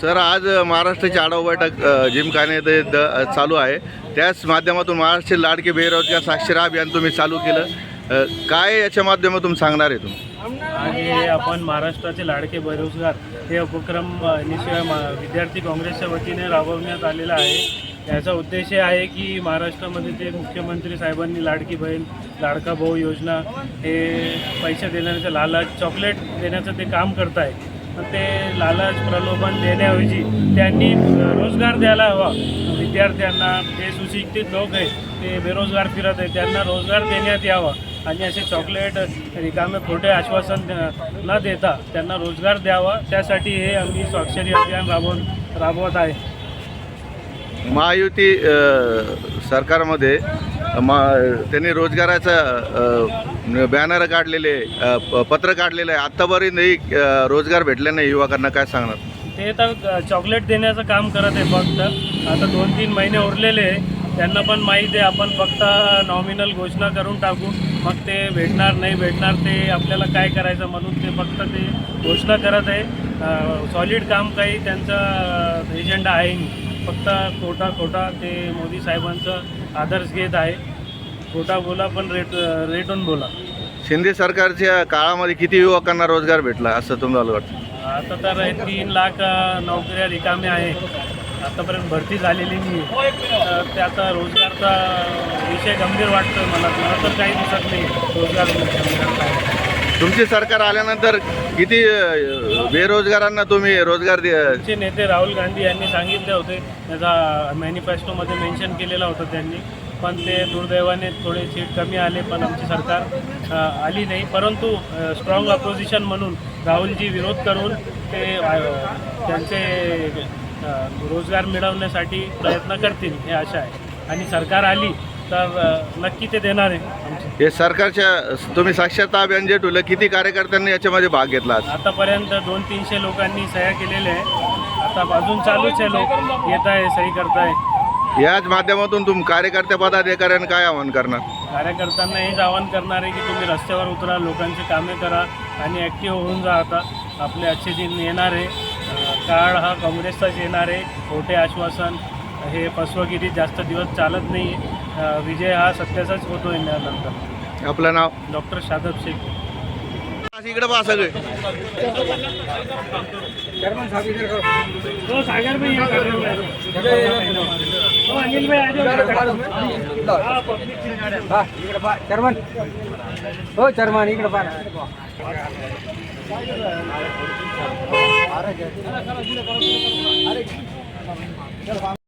Sir आज महाराष्ट्राची आढावा बैठक जिमखाने ते द चालू आहे. त्याच माध्यमातून महाराष्ट्र लाडके बेरोजगार साक्षर अभियान तुम्ही चालू केलं. काय याच्या माध्यमातून सांगणार आहे तुम्ही? आणि आपण महाराष्ट्राचे लाडके बेरोजगार हे उपक्रम निश्चय मा- विद्यार्थी काँग्रेसच्या वतीने राबवण्यात आलेला आहे. याचा उद्देश आहे की महाराष्ट्रामध्ये जे मुख्यमंत्री साहेबांनी लाडकी बहीण लाडका भाऊ योजना हे पैसे देण्याचं लालच चॉकलेट देण्याचं ते काम करत आहे तर ते लालच प्रलोभन देण्याऐवजी त्यांनी रोजगार द्यायला हवा. विद्यार्थ्यांना जे सुशिक्षित लोक आहे ते बेरोजगार फिरत आहे त्यांना रोजगार देण्यात यावा. आणि असे चॉकलेट रिकामे खोटे आश्वासन न देता त्यांना रोजगार द्यावा. त्यासाठी हे आम्ही स्वाक्षरी अभियान राबवून राबवत आहे. महायुती सरकारमध्ये मग त्यांनी रोजगाराचं बॅनर काढलेले प- पत्र काढलेलं आहे. आत्तापर्यंतही नाही रोजगार भेटले नाही युवकांना. काय सांगणार? ते तर चॉकलेट देण्याचं काम करत आहे फक्त. आता दोन तीन महिने उरलेले आहे. त्यांना पण माहीत आहे. आपण फक्त नॉमिनल घोषणा करून टाकू. मग ते भेटणार नाही भेटणार ते आपल्याला काय करायचं म्हणून ते फक्त ते घोषणा करत आहे. सॉलिड काम काही त्यांचा एजेंडा आहे नाही. फक्त खोटा खोटा ते मोदी साहेबांचं आदर्श घेत आहे. खोटा बोला पण रेट रेटून बोला. शिंदे सरकारच्या काळामध्ये किती युवकांना रोजगार भेटला असं तुम्हाला वाटतं? आता तर तीन लाख नोकऱ्या रिकाम्या आहे. आतापर्यंत भरती झालेली नाही तर ते आता रोजगारचा विषय गंभीर वाटतो मला. मला तर काही दिसत नाही. रोजगार. तुमची सरकार आल्यानंतर किती बेरोजगारांना तुम्ही रोजगार दे नेते राहुल गांधी यांनी सांगितले होते त्याचा मॅनिफेस्टोमध्ये मेन्शन केलेला होता त्यांनी. पण ते दुर्दैवाने थोडे सीट कमी आले पण आमची सरकार अ, आली नाही. परंतु स्ट्रॉंग अपोजिशन म्हणून राहुलजी विरोध करून ते अ, त्यांचे अ, रोजगार मिळवण्यासाठी प्रयत्न करतील हे आशा आहे. आणि सरकार आली तर नक्की ते देणार आहे. आमची हे सरकारच्या तुम्ही साक्षरता अभियान जे ठेवलं किती कार्यकर्त्यांनी याच्यामध्ये भाग घेतला आज? आतापर्यंत दोन तीनशे लोकांनी सह्या केलेल्या आहे आता अजून चालूच आहे लोक. येत आहे सही करताय. याच माध्यमातून तुम कार्यकर्त्या पदाधिकाऱ्यांना काय आवाहन करणार? कार्यकर्त्यांना हेच आवाहन करणार आहे की तुम्ही रस्त्यावर उतरा लोकांची कामे करा आणि ॲक्टिव्ह होऊन जा आता. आपले अच्छे दिन येणार आहे. अं, काळ हा काँग्रेसचाच येणार आहे. खोटे आश्वासन हे फसवगिरी जास्त दिवस चालत नाही. विजय हा सत्याचाच होतो येण्यानंतर आपलं नाव? डॉक्टर शादब शेख. इकडे पहा सगळे. हो सागर भाई यहाँ कर रहे हो हो अनिल भाई आ जाओ हाँ, public से गाड्या. हा इकडे पा चर्मन हो चर्मन इकडे पा